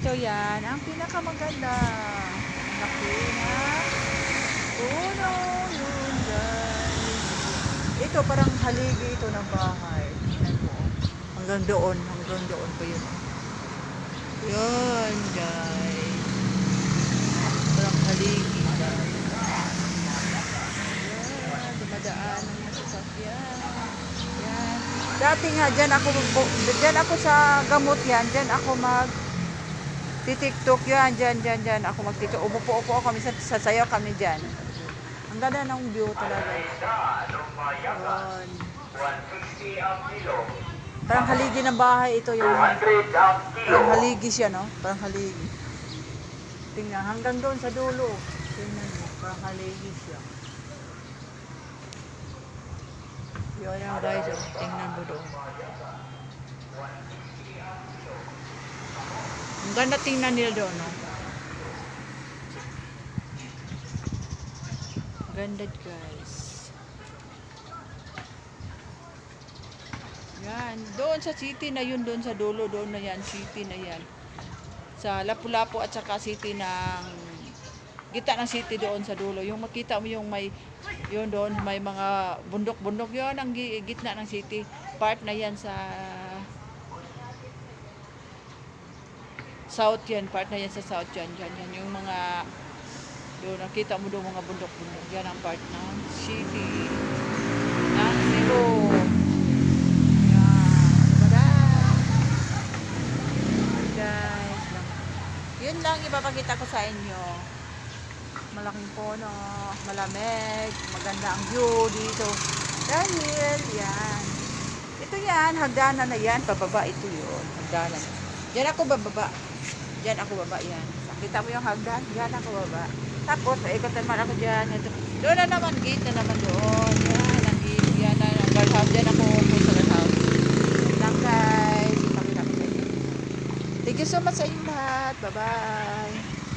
Ito yan, ang pinakamaganda. Ang laki na puno yun guys. Ito parang haligi ito ng bahay. Tingnan mo. Hanggang doon, hanggang doon pa yun. Yan guys. Parang haligi guys. Yan, dumadaan ng mga sasakyan. Yan. Dati nga, dyan ako, dyan ako sa gamot yan, dyan ako mag titiktok yan, dyan, dyan, dyan. Ako magtiktok. Umupo-upo ako, minsan sasayaw kami dyan. Ang ganda ng view talaga. Yan. Parang haligi ng bahay ito yung parang haligi siya, no? Parang haligi. Tingnan, hanggang doon sa dulo. Tingnan mo, parang haligi siya. Yun yan guys, tingnan mo doon. Ang ganda tingnan nila doon, no? Ganda guys. Yan, doon sa city na yun, doon sa dulo, doon na yan, city na yan. Sa Lapu-Lapu at saka city ng gitna ng city doon sa dulo. Yung makita mo yung may yun doon may mga bundok-bundok yun ang gi- gitna ng city. Part na yan sa south yan, part na yan sa south yan. Yan, yan yung mga doon nakita mo doon mga bundok-bundok. Yan ang part ng city ng Cebu. Guys, lang. Yun lang ipapakita ko sa inyo. Malaking puno, malamig, maganda ang view dito. Dahil, yan. Ito yan, hagdanan na yan. Pababa ito yun. Hagdanan. Diyan ako bababa. Diyan ako baba yan. Kita mo yung hagdan? Diyan ako baba. Tapos, ikot naman ako dyan. Ito. Doon na naman, gate na naman doon. Yan, ang gate. Yan na, ang guardhouse. Diyan ako po sa guardhouse. Yun lang guys. Thank you so much sa inyo lahat. Bye-bye.